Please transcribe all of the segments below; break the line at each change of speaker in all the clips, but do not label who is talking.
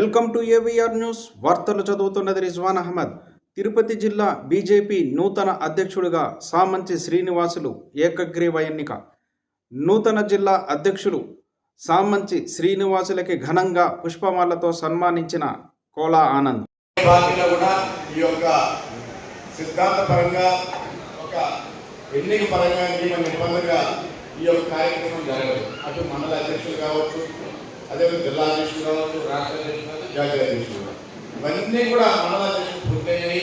Welcome to AVR news. వార్తలు చదువుతున్నది రిజ్వాన్ అహ్మద్. తిరుపతి జిల్లా బీజేపీ నూతన అధ్యక్షుడిగా సామంచి శ్రీనివాసులు ఏకగ్రీవ ఎన్నిక. నూతన జిల్లా అధ్యక్షులు సామంచి శ్రీనివాసులకి ఘనంగా పుష్పమాలతో సన్మానించిన కోలా ఆనంద్.
కూడా ఈ యొక్క సిద్ధాంతపరంగా ఒక ఎన్నిక పరంగా నిబంధనగా ఈ యొక్క కార్యక్రమం జరగదు. అటు మండల అధ్యక్షులు కావచ్చు అదే జిల్లా అధ్యక్షులు కావచ్చు రాష్ట్ర అధ్యక్షులు కావచ్చు జాతీయ అధ్యక్షులు కావచ్చు. ఇవన్నీ కూడా మండల అధ్యక్షులు పూర్తయ్యాయి.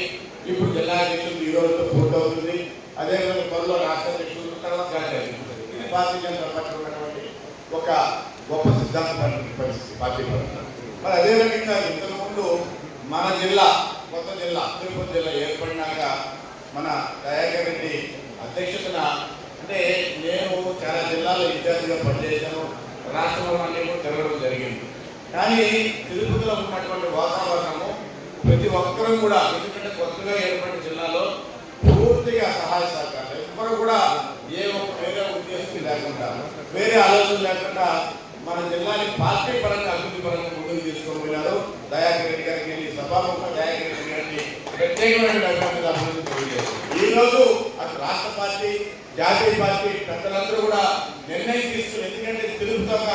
ఇప్పుడు జిల్లా అధ్యక్షులు ఈ రోజుతో పూర్తవుతుంది. అదేవిధంగా త్వరలో రాష్ట్ర అధ్యక్షులు తర్వాత జాతీయ అధ్యక్షులు ఇది భారతీయ జనతా పార్టీ ఉన్నటువంటి ఒక గొప్ప సిద్ధాంతపరమైన పరిస్థితి పార్టీ పరంగా మరి అదే రకంగా ఇంతకుముందు మన జిల్లా కొత్త జిల్లా తిరుపతి జిల్లా ఏర్పడినాక మన దయాకర్ రెడ్డి అధ్యక్షతన అంటే నేను చాలా జిల్లాలో ఇన్ఛార్జిగా పనిచేశాను. రాష్ట్రంలో అన్ని తిరగడం జరిగింది. కానీ తిరుపతిలో ఉన్నటువంటి వాతావరణము ప్రతి ఒక్కరూ కూడా ఎందుకంటే కొత్తగా ఏర్పడిన జిల్లాలో పూర్తిగా సహాయ సహకారాలు ఎవ్వరు కూడా ఏ ఒక్క వేరే ఉద్దేశం లేకుండా వేరే ఆలోచన లేకుండా మన జిల్లాని పార్టీ పరంగా అభివృద్ధి పరంగా ముందుకు తీసుకొని వెళ్ళారు దయాకర్ రెడ్డి గారికి వెళ్ళి సభాముఖంగా దయాకర్ రెడ్డి గారికి ప్రత్యేకమైన అభివృద్ధి అభివృద్ధి తెలియజేస్తారు ఈ రోజు అటు రాష్ట్ర పార్టీ జాతీయ పార్టీ పెద్దలందరూ కూడా నిర్ణయం తీసుకుని ఎందుకంటే తిరుపతి ఒక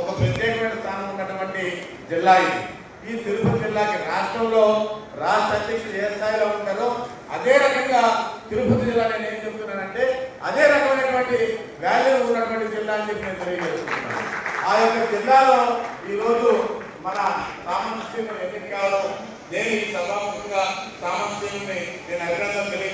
ఒక ప్రత్యేకమైన స్థానం ఉన్నటువంటి జిల్లా ఇది. ఈ తిరుపతి జిల్లాకి రాష్ట్రంలో రాష్ట్ర అధ్యక్షులు ఏ స్థాయిలో ఉంటారో అదే రకంగా తిరుపతి జిల్లా నేను ఏం చెప్తున్నానంటే అదే రకమైనటువంటి వాల్యూ ఉన్నటువంటి జిల్లా అని చెప్పి నేను తెలియజేస్తున్నాను ఆ యొక్క జిల్లాలో ఈ రోజు మన సామర్థ్యం ఎన్నిక కావాలో నేను ఈ సభాముఖంగా సామర్థ్యాన్ని నేను అభినందన తెలియజేస్తున్నాను